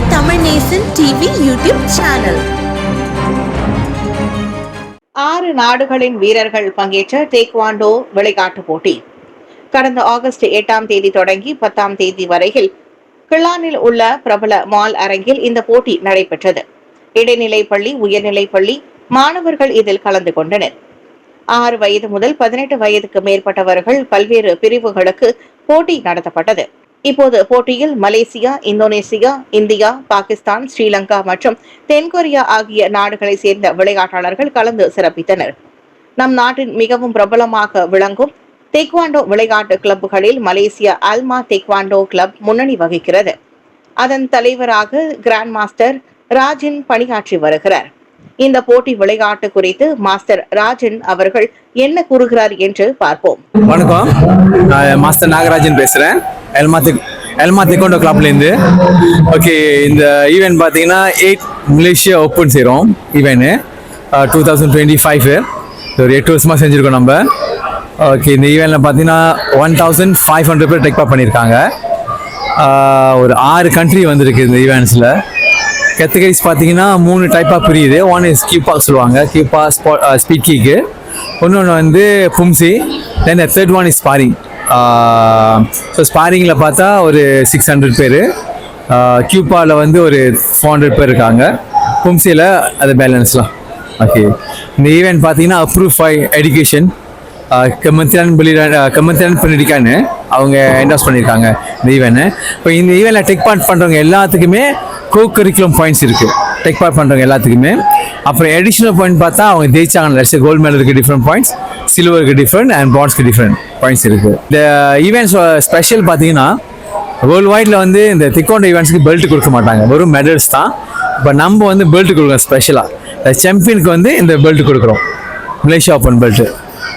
உங்கள் Tamil Nesan TV YouTube channel. ஆறு நாடுகளின் வீரர்கள் பங்கேற்ற டேக்வாண்டோ விளையாட்டுப் போட்டி. கடந்த ஆகஸ்ட் எட்டாம் தேதி தொடங்கி பத்தாம் தேதி வரையில் கிளானில் உள்ள பிரபல மால் அரங்கில் இந்த போட்டி நடைபெற்றது. இடைநிலை பள்ளி உயர்நிலை பள்ளி மாணவர்கள் இதில் கலந்து கொண்டனர். ஆறு வயது முதல் பதினெட்டு வயதுக்கு மேற்பட்டவர்கள் பல்வேறு பிரிவுகளுக்கு போட்டி நடத்தப்பட்டது. இப்போது போட்டியில் Malaysia Indonesia India Pakistan Sri Lanka மற்றும் தென்கொரியா ஆகிய நாடுகளை சேர்ந்த விளையாட்டாளர்கள் கலந்து சிறப்பித்தனர். நம் நாட்டின் மிகவும் பிரபலமாக விளங்கும் தெக்வாண்டோ விளையாட்டு கிளப்புகளில் மலேசியா அல்மா தெக்வாண்டோ கிளப் முன்னணி வகிக்கிறது. அதன் தலைவராக கிராண்ட் மாஸ்டர் ராஜின் பணியாற்றி வருகிறார். இந்த போட்டி விளையாட்டு குறித்து மாஸ்டர் ராஜன் அவர்கள் என்ன கூறுகிறார் என்று பார்ப்போம். வணக்கம். மாஸ்டர் நாகராஜன் பேசுறேன். எல்மா திக் எல்மா திக்கோண்டோ கிளப்லேருந்து ஓகே இந்த ஈவெண்ட் பார்த்தீங்கன்னா எயிட் மலேசியா ஓப்பன் செய்கிறோம் event two thousand twenty five ஒரு எட்டு வருஷமாக செஞ்சுருக்கோம் நம்ம. ஓகே இந்த ஈவெண்ட்டில் பார்த்தீங்கன்னா ஒன் தௌசண்ட் ஃபைவ் ஹண்ட்ரட் பேர் டேக் பண்ணியிருக்காங்க. ஒரு ஆறு கண்ட்ரி வந்திருக்கு இந்த ஈவெண்ட்ஸில் கேட்டகரிஸ் பார்த்தீங்கன்னா மூணு டைப்பாக பிரியுது. ஒன் இஸ் கியூபா சொல்லுவாங்க. கியூபா ஸ்பா ஸ்பீட் கீக்கு இன்னொன்று வந்து பும்சி then third one is sparring so ஸ்பாரிங்கில் பார்த்தா ஒரு சிக்ஸ் ஹண்ட்ரட் பேர். கியூபாவில் வந்து ஒரு ஃபோர் ஹண்ட்ரட் பேர் இருக்காங்க. பும்சியில் அது பேலன்ஸ்லாம் ஓகே இந்த ஈவெண்ட் பார்த்தீங்கன்னா அப்ரூவ் ஃபை எஜுகேஷன் கமத்திரன் பலிரான் கமத்திரன் பண்ணிருக்கான்னு அவங்க என்டாஸ் பண்ணியிருக்காங்க இந்த ஈவெண்ட்டு இப்போ இந்த ஈவெண்ட்டில் டெக் பார்ட் பண்ணுறவங்க எல்லாத்துக்குமே கோ கரிக்குலம் பாயிண்ட்ஸ் இருக்குது டெக் பார்ட் பண்ணுறவங்க எல்லாத்துக்குமே. அப்புறம் எடிஷனல் பாயிண்ட் பார்த்தா அவங்க ஜெயிச்சாங்க லட்சம் கோல்டு இருக்குது டிஃப்ரெண்ட் பாயிண்ட்ஸ் சில்வருக்கு டிஃப்ரெண்ட் அண்ட் பான்ஸ்க்கு டிஃப்ரெண்ட் பாயிண்ட்ஸ் இருக்குது இந்த ஈவெண்ட்ஸ் ஸ்பெஷல் பார்த்தீங்கன்னா வேர்ல்டு வைடில் வந்து இந்த திக்கோண்ட ஈவெண்ட்ஸ்க்கு பெல்ட் கொடுக்க மாட்டாங்க. வெறும் மெடல்ஸ் தான். இப்போ நம்ம வந்து பெல்ட் கொடுக்குறோம் ஸ்பெஷலாக சாம்பியனுக்கு வந்து இந்த பெல்ட் கொடுக்குறோம். Malaysia open belt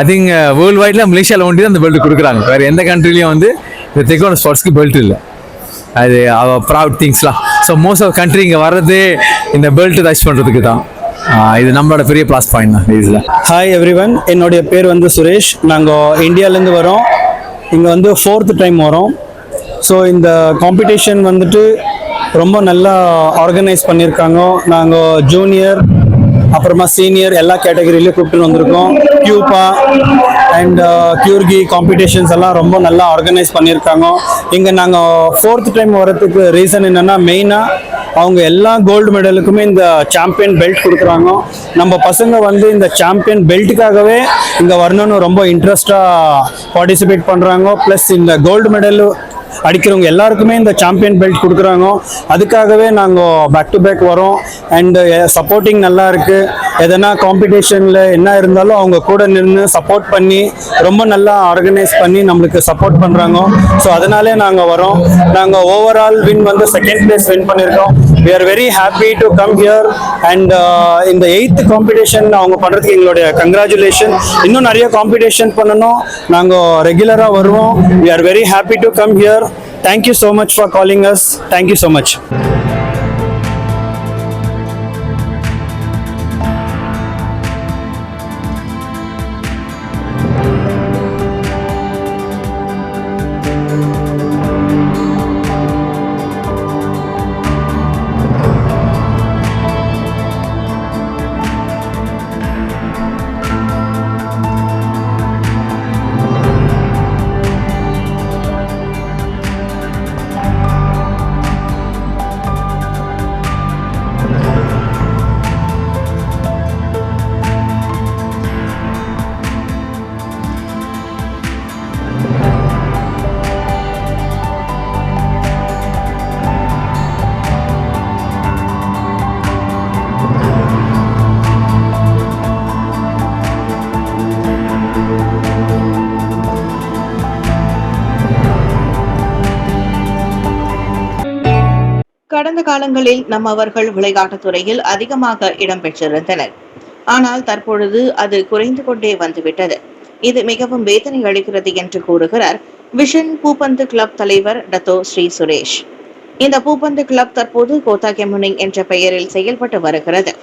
I think world வைடில் மலேசியாவில் ஒண்டி தான் அந்த பெல்ட் கொடுக்குறாங்க. வேறு எந்த கண்ட்ரிலையும் வந்து இந்த திக்கோண்ட ஸ்போர்ட்ஸ்க்கு பெல்ட் இல்லை. அது அவ ப்ரவுட் திங்ஸ்லாம் ஸோ மோஸ்ட் ஆஃப் கண்ட்ரி இங்கே வர்றது இந்த பெல்ட் டச் பண்ணுறதுக்கு தான். இது நம்மளோட பெரிய ப்ளஸ் பாயிண்ட் தான் இதில். ஹாய் எவ்ரிவன் என்னுடைய பேர் வந்து சுரேஷ். நாங்கள் இந்தியாவிலேருந்து வரோம். இங்கே வந்து ஃபோர்த் டைம் வரோம். ஸோ இந்த காம்படிஷன் வந்துட்டு ரொம்ப நல்லா ஆர்கனைஸ் பண்ணியிருக்காங்க நாங்கள் ஜூனியர் அப்புறமா சீனியர் எல்லா கேட்டகரியிலையும் கூப்பிட்டு வந்திருக்கோம். கியூபா அண்ட் கியூர்கி காம்படிஷன்ஸ் எல்லாம் ரொம்ப நல்லா ஆர்கனைஸ் பண்ணியிருக்காங்க இங்கே நாங்கள் ஃபோர்த் டைம் வரதுக்கு ரீசன் என்னென்னா மெயினாக அவங்க எல்லா கோல்டு மெடலுக்குமே இந்த சாம்பியன் பெல்ட் கொடுக்குறாங்க. நம்ம பசங்க வந்து இந்த சாம்பியன் பெல்ட்டுக்காகவே இங்கே வரணும்னு ரொம்ப இன்ட்ரெஸ்டாக பார்ட்டிசிபேட் பண்ணுறாங்க ப்ளஸ் இந்த கோல்டு மெடல் அடிக்கிறவங்க எல்லாருக்குமே இந்த சாம்பியன் பெல்ட் கொடுக்குறாங்க. அதுக்காகவே நாங்கள் பேக் டு பேக் வரோம். அண்டு சப்போர்ட்டிங் eh, நல்லா இருக்குது எதனா காம்படிஷனில் என்ன இருந்தாலும் அவங்க கூட நின்று சப்போர்ட் பண்ணி ரொம்ப நல்லா ஆர்கனைஸ் பண்ணி நம்மளுக்கு சப்போர்ட் பண்ணுறாங்க ஸோ அதனாலே நாங்கள் வரோம். நாங்கள் ஓவரால் வின் வந்து செகண்ட் பிளேஸ் வின் பண்ணியிருக்கோம் we are very happy to come here and இந்த எயித்து காம்படிஷன் அவங்க பண்ணுறதுக்கு எங்களுடைய கங்க்ராச்சுலேஷன் இன்னும் நிறைய காம்படிஷன் பண்ணணும். நாங்கள் ரெகுலராக வருவோம். We are very happy to come here thank you so much for calling us thank you so much கடந்த காலங்களில் நம்மவர்கள் விளையாட்டுத் துறையில் அதிகமாக இடம்பெற்றிருந்தனர் ஆனால் தற்பொழுது அது குறைந்து கொண்டே வந்துவிட்டது. இது மிகவும் வேதனை அளிக்கிறது என்று கூறுகிறார் விஷன் பூப்பந்து கிளப் தலைவர் டத்தோ ஸ்ரீ சுரேஷ். இந்த பூப்பந்து கிளப் தற்போது கோத்தா கெமுனிங் என்ற பெயரில் செயல்பட்டு வருகிறது.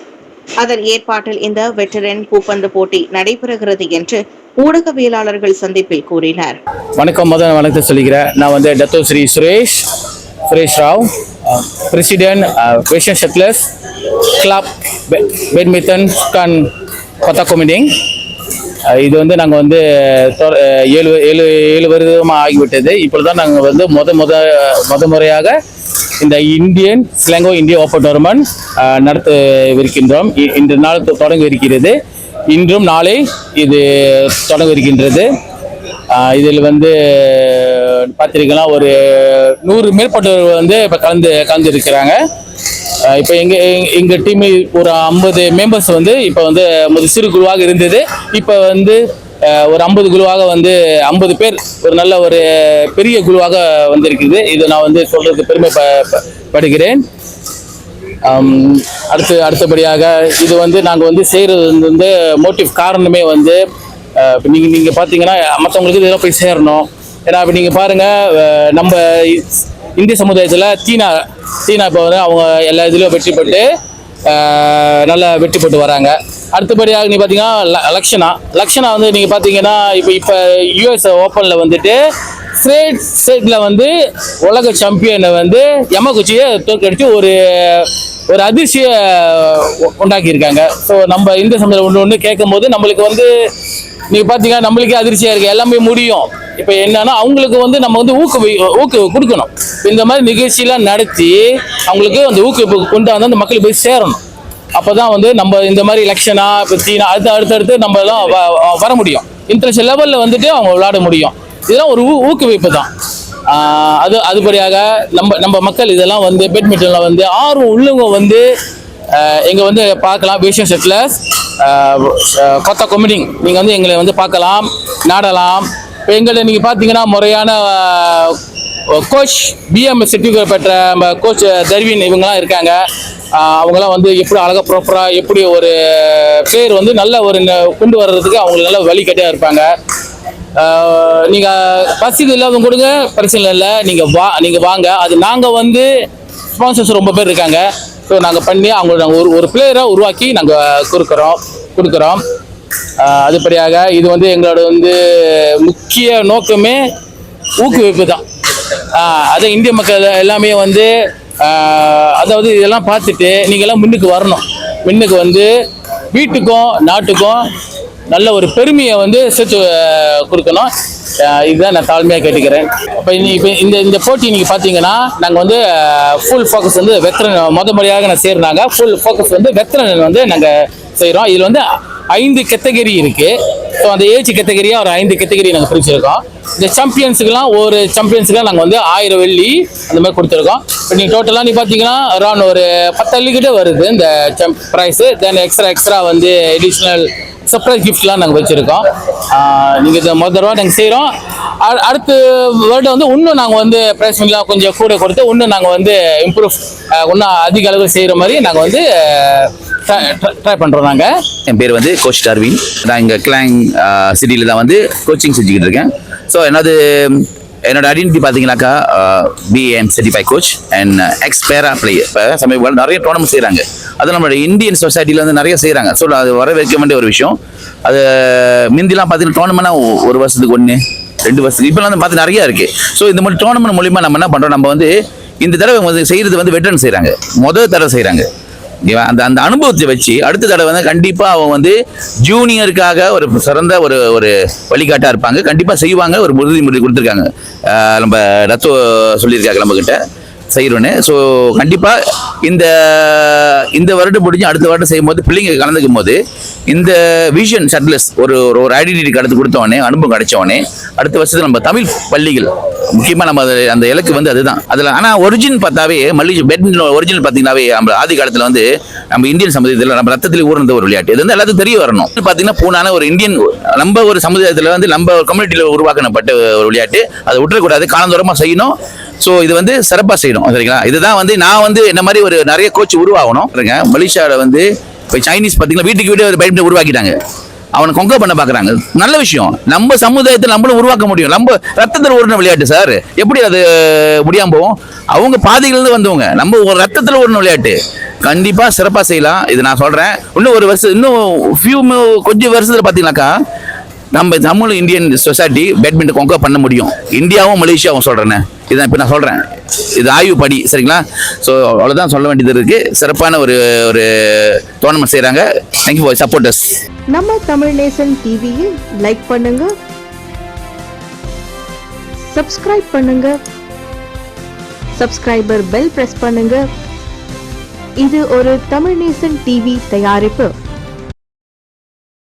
அதன் ஏற்பாட்டில் இந்த வெட்டரன் பூப்பந்து போட்டி நடைபெறுகிறது என்று ஊடகவியலாளர்கள் சந்திப்பில் கூறினார். வணக்கம் முதல் வணக்கத்தை சொல்லிக்கிறேன். நான் வந்து Dato Sri Suresh Suresh Rao. Presiden uh, Asian Settlers Club Badminton Sukan Kota Komending uh, இது வந்து நாங்கள் வந்து uh, ஏழு ஏழு ஏழு வருடமாக ஆகிவிட்டது. இப்போ தான் நாங்கள் வந்து முத முத முத முறையாக இந்த இந்தியன் ஸ்லங்கோ இந்திய ஓப்பன் டோர்னமெண்ட் நடத்தவிருக்கின்றோம். இ- இன்று நாள் தொடங்கவிருக்கிறது இன்றும் நாளை இது தொடங்கவிருக்கின்றது uh, இதில் வந்து பார்த்திருக்கலாம் ஒரு நூறு மேற்பட்டவர் வந்து இப்போ கலந்து கலந்து இருக்கிறாங்க இப்போ எங்கள் எங்கள் டீம் ஒரு ஐம்பது மெம்பர்ஸ் வந்து இப்போ வந்து ஒரு சிறு குழுவாக இருந்தது. இப்போ வந்து ஒரு ஐம்பது குழுவாக வந்து ஐம்பது பேர் ஒரு நல்ல ஒரு பெரிய குழுவாக வந்திருக்குது. இதை நான் வந்து சொல்கிறதுக்கு பெருமை ப- படுகிறேன். அடுத்து அடுத்தபடியாக இது வந்து நாங்கள் வந்து செய்கிறது வந்து மோட்டிவ் காரணமே வந்து இப்போ நீங்கள் நீங்கள் பார்த்தீங்கன்னா மற்றவங்களுக்கு இதெல்லாம் போய் சேரணும். ஏன்னா இப்போ நீங்கள் பாருங்கள் நம்ம இந்திய சமுதாயத்தில் சீனா சீனா இப்போ வந்து அவங்க எல்லா இதுலேயும் வெற்றி பெற்று நல்லா வெற்றி பெற்று வராங்க. அடுத்தபடியாக நீ பார்த்தீங்கன்னா ல- லக்ஷனா. லக்ஷனா வந்து நீங்கள் பார்த்தீங்கன்னா இப்போ இப்போ யூஎஸ் ஓப்பனில் வந்துட்டு ஸ்ட்ரேட் ஸ்டேட்டில் வந்து உலக சாம்பியனை வந்து யமகுச்சியை தோற்கடித்து ஒரு ஒரு அதிர்ச்சியை உண்டாக்கியிருக்காங்க. ஸோ நம்ம இந்திய சமுதாயம் ஒன்று ஒன்று கேட்கும் போது நம்மளுக்கு வந்து நீங்க பார்த்தீங்கன்னா நம்மளுக்கே அதிர்ச்சியா இருக்கு. எல்லாமே முடியும். இப்போ என்னன்னா அவங்களுக்கு வந்து நம்ம வந்து ஊக்குவி ஊக்கு கொடுக்கணும். இந்த மாதிரி நிகழ்ச்சியெல்லாம் நடத்தி அவங்களுக்கு அந்த ஊக்குவிப்பு கொண்டு வந்து அந்த மக்களுக்கு போய் சேரணும். அப்பதான் வந்து நம்ம இந்த மாதிரி எலெக்ஷனா இப்போ சீனா அடுத்து அடுத்தடுத்து நம்ம எல்லாம் வ- வர முடியும். இன்டர்நேஷனல் லெவலில் வந்துட்டு அவங்க விளையாட முடியும். இதெல்லாம் ஒரு ஊ- ஊக்குவிப்பு தான். அது அதுபடியாக நம்ம நம்ம மக்கள் இதெல்லாம் வந்து பேட்மிண்டனில் வந்து ஆர்வம் உள்ளவங்க வந்து எங்கே வந்து பார்க்கலாம். பேஷன் செட்டில் கொத்த கொமிடிங் நீங்கள் வந்து எங்களை வந்து பார்க்கலாம் நாடலாம். இப்போ எங்களை நீங்கள் பார்த்தீங்கன்னா முறையான கோச் பிஎம் சர்டிஃபிகேட் பெற்ற நம்ம கோச் தர்வின் இவங்கெல்லாம் இருக்காங்க. அவங்களாம் வந்து எப்படி அழகாக ப்ராப்பராக எப்படி ஒரு பிளேயர் வந்து நல்ல ஒரு ந- கொண்டு வர்றதுக்கு அவங்களுக்கு நல்ல வழிகட்டியாக இருப்பாங்க. நீங்கள் நீங்க வசதி இல்லாதவங்க கொடுங்க பிரச்சனை இல்லை. நீங்கள் வா நீங்கள் வாங்க. அது நாங்கள் வந்து ஸ்பான்சர்ஸ் ரொம்ப பேர் இருக்காங்க. ஸோ நாங்கள் பண்ணி அவங்கள நாங்கள் ஒரு ஒரு பிளேயரை உருவாக்கி நாங்கள் கொடுக்குறோம் கொடுக்குறோம். அதுபடியாக இது வந்து எங்களோட வந்து முக்கிய நோக்கமே ஊக்குவிப்பு தான். அதை இந்திய மக்கள் எல்லாமே வந்து அதாவது இதெல்லாம் பார்த்துட்டு நீங்கள்லாம் முன்னுக்கு வரணும். முன்னுக்கு வந்து வீட்டுக்கும் நாட்டுக்கும் நல்ல ஒரு பெருமையை வந்து சேர்த்து கொடுக்கணும். இதுதான் நான் தாழ்மையாக கேட்டுக்கிறேன். இப்போ இப்போ இந்த இந்த போட்டி நீங்கள் பார்த்தீங்கன்னா நாங்கள் வந்து ஃபுல் ஃபோக்கஸ் வந்து வெத்தரன் முத முறையாக நான் சேர்ந்தாங்க. ஃபுல் ஃபோக்கஸ் வந்து வெத்திரன் வந்து நாங்கள் செய்கிறோம் இதில் வந்து ஐந்து கேட்டகரி இருக்குது ஸோ அந்த ஏஜ் கேட்டகரியாக ஒரு ஐந்து கேட்டகரி நாங்கள் பிரிச்சிருக்கோம். இந்த சாம்பியன்ஸுக்கெல்லாம் ஒரு சாம்பியன்ஸுக்கெல்லாம் நாங்கள் வந்து ஆயிரம் வெள்ளி அந்த மாதிரி கொடுத்துருக்கோம். இப்போ நீங்கள் டோட்டலாக நீ பார்த்தீங்கன்னா அரௌண்ட் ஒரு பத்து அள்ளிக்கிட்டே வருது இந்த ப்ரைஸு தென் எக்ஸ்ட்ரா எக்ஸ்ட்ரா வந்து எடிஷ்னல் சர்ப்ரைஸ் கிஃப்ட்லாம் நாங்கள் வச்சுருக்கோம். நீங்கள் இதை முதல் தடவை நாங்கள் செய்கிறோம் அடுத்த வருடம் வந்து இன்னும் நாங்கள் வந்து ப்ரைஸ் மணிலாம் கொஞ்சம் கூட கொடுத்து இன்னும் நாங்கள் வந்து இம்ப்ரூவ் இன்னும் அதிக அளவில் செய்கிற மாதிரி நாங்கள் வந்து ட்ரை பண்ணுறோம் நாங்கள் என் பேர் வந்து கோச் டார்வின். நான் இங்கே கிளாங் சிட்டியில் தான் வந்து கோச்சிங் செஞ்சுக்கிட்டு இருக்கேன். ஸோ என்னது என்னோட ஐடென்டிட்டி பார்த்தீங்கன்னாக்கா PAM certify coach and ex para player இப்போ சமீப நிறைய டோர்னமெண்ட் செய்கிறாங்க அது நம்மளோட இந்தியன் சொசைட்டியில் வந்து நிறைய செய்கிறாங்க ஸோ அது வரவேற்க வேண்டிய ஒரு விஷயம். அது முந்திலாம் பார்த்தீங்கன்னா டோர்னமெண்ட்னா ஒரு வருஷத்துக்கு ஒன்று ரெண்டு வருஷத்துக்கு. இப்போலாம் வந்து பார்த்து நிறையா இருக்குது ஸோ இந்த மாதிரி டோர்னமெண்ட் மூலிமா நம்ம என்ன பண்ணுறோம் நம்ம வந்து இந்த தடவை செய்கிறது வந்து வெட்டரன் செய்கிறாங்க முதல் தடவை செய்கிறாங்க அந்த அந்த அனுபவத்தை வச்சு அடுத்த தடவை வந்து கண்டிப்பாக அவன் வந்து ஜூனியருக்காக ஒரு சிறந்த ஒரு ஒரு வழிகாட்டாக இருப்பாங்க. கண்டிப்பாக செய்வாங்க. ஒரு உறுதிமொழி கொடுத்துருக்காங்க. நம்ம ரத்தோ சொல்லியிருக்காங்க நம்மக்கிட்ட செய்கிறோன்னு ஸோ கண்டிப்பாக இந்த இந்த வருடம் முடிஞ்சு அடுத்த வருடம் செய்யும்போது பிள்ளைங்க கலந்துக்கும் போது இந்த விஷன் சட்லஸ் ஒரு ஒரு ஒரு ஐடென்டிட்டி கடத்து கொடுத்தவொடனே அனுபவம் கிடைச்சவொடனே அடுத்த வருஷத்தில் நம்ம தமிழ் பள்ளிகள் முக்கியமாக நம்ம அந்த இலக்கு வந்து அதுதான். அதில் ஆனால் ஒரிஜின் பார்த்தாவே மல்லிகை பேட்மிண்டன் ஒரிஜினல் பார்த்தீங்கன்னாவே நம்ம ஆதி காலத்தில் வந்து நம்ம இந்தியன் சமுதாயத்தில் நம்ம ரத்தத்தில் ஊர்ந்த ஒரு விளையாட்டு. இது வந்து எல்லாத்துக்கும் தெரிய வரணும். பார்த்தீங்கன்னா பூனான ஒரு இந்தியன் நம்ம ஒரு சமுதாயத்தில் வந்து நம்ம ஒரு கம்யூனிட்டியில் உருவாக்கப்பட்ட ஒரு விளையாட்டு. அதை விட்டுறக்கூடாது. காலந்தோரமாக செய்யணும். ஸோ இது வந்து சிறப்பாக செய்யணும் சரிங்களா? இதுதான் வந்து நான் வந்து என்ன மாதிரி ஒரு நிறைய கோச் உருவாகணும் இருங்க மலேசியாவில் வந்து இப்போ சைனீஸ் பார்த்தீங்கன்னா வீட்டுக்கு வீடு ஒரு பேட்மிண்டன் உருவாக்கிட்டாங்க. அவனை கொங்க பண்ண பார்க்குறாங்க. நல்ல விஷயம். நம்ம சமுதாயத்தில் நம்மளும் உருவாக்க முடியும். நம்ம ரத்தத்தில் ஓடின விளையாட்டு சார் எப்படி அது முடியாமல் போகும்? அவங்க பாதையிலேருந்து வந்தவங்க. நம்ம ஒரு ரத்தத்தில் ஓடின விளையாட்டு. கண்டிப்பாக சிறப்பாக செய்யலாம். இது நான் சொல்கிறேன் இன்னும் ஒரு வருஷம் இன்னும் ஃபியூ கொஞ்சம் வருஷத்தில் பார்த்தீங்கன்னாக்கா நம்ம தமிழ் இந்தியன் சொசைட்டி பேட்மிண்டன் கொங்க பண்ண முடியும். இந்தியாவும் மலேசியாவும் சொல்கிறேன்னு இதான் இப்போ நான் சொல்கிறேன் இது ஆய்வு படி சரிங்களா? ஸோ அவ்வளோதான் சொல்ல வேண்டியது இருக்குது சிறப்பான ஒரு ஒரு டோர்னமெண்ட் செய்கிறாங்க தேங்க்யூ ஃபார் சப்போர்ட்டர்ஸ் நம்ம தமிழ் நேசன் டிவியை லைக் பண்ணுங்க. சப்ஸ்கிரைப் பண்ணுங்க. சப்ஸ்கிரைபர் பெல் பிரஸ் பண்ணுங்க. இது ஒரு தமிழ் நேசன் டிவி தயாரிப்பு.